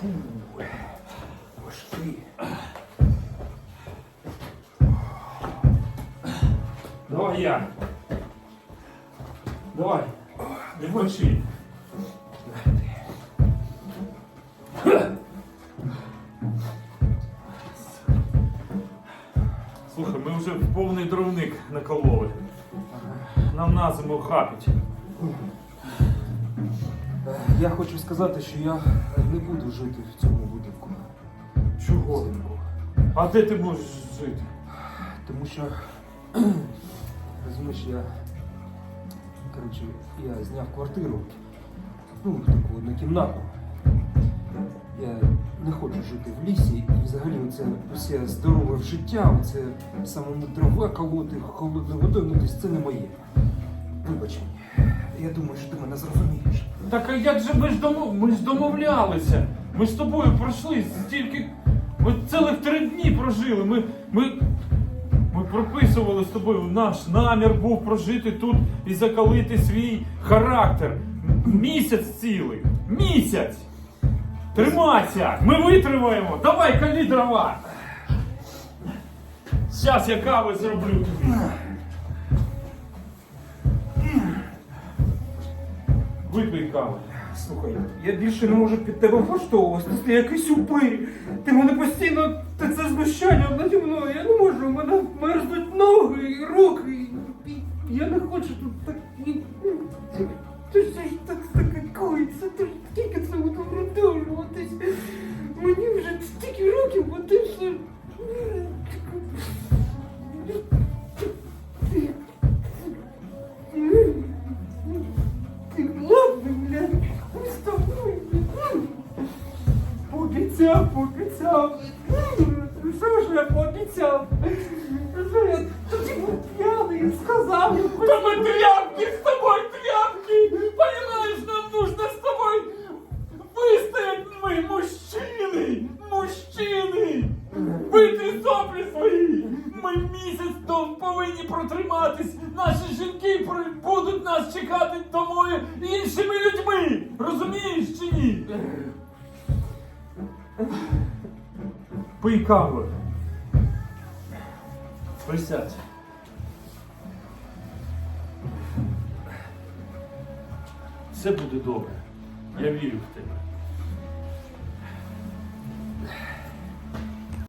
Фу, важкий. Давай я. Давай. Не мочи. Слухай, ми вже повний дровник накололи. Нам на зиму хапить. Я хочу сказати, що я не буду жити в цьому будинку. Чого? А де ти можеш жити? Тому що, розумієш, я. Коротше, я зняв квартиру. Ну, таку однокімнатну. Я не хочу жити в лісі і взагалі оце усе здорове життя, оце самому дрова колоти холодною водою, ну це не моє. Вибач мені. Я думаю, що ти мене зрозумієш. Так а як же ми ж домов... ми ж домовлялися? Ми з тобою пройшли стільки. Ми цілих три дні прожили. Ми, ми, ми прописували з тобою. Наш намір був прожити тут і закалити свій характер. Місяць цілий. Місяць! Тримайся! Ми витримаємо! Давай калі дрова! Зараз я кави зроблю тобі. Випий каву. Слухай, я більше не можу під тебе влаштовуватися, ти якийсь упир. Ти мене постійно, ти це знущання наді мною. Я не можу, у мене мерзнуть ноги і руки. І Я не хочу тут так. Ти ж так таке коїться? Ти ж скільки це буду продовжуватись? Мені вже стільки років, бо. Пообіцяв, пообіцяв. Що ж я пообіцяв? Що я тоді був п'яний сказав, Та ми тряпки з тобою, тряпки! Понимаешь, нам нужно з тобою вистоять ми, мужчини! Мужчини! Витри соплі свої! Ми місяць то повинні протриматись! Наші жінки будуть нас чекати домою іншими людьми! Розумієш чи ні? Пий каву. Присядь. Все буде добре. Я вірю в тебе.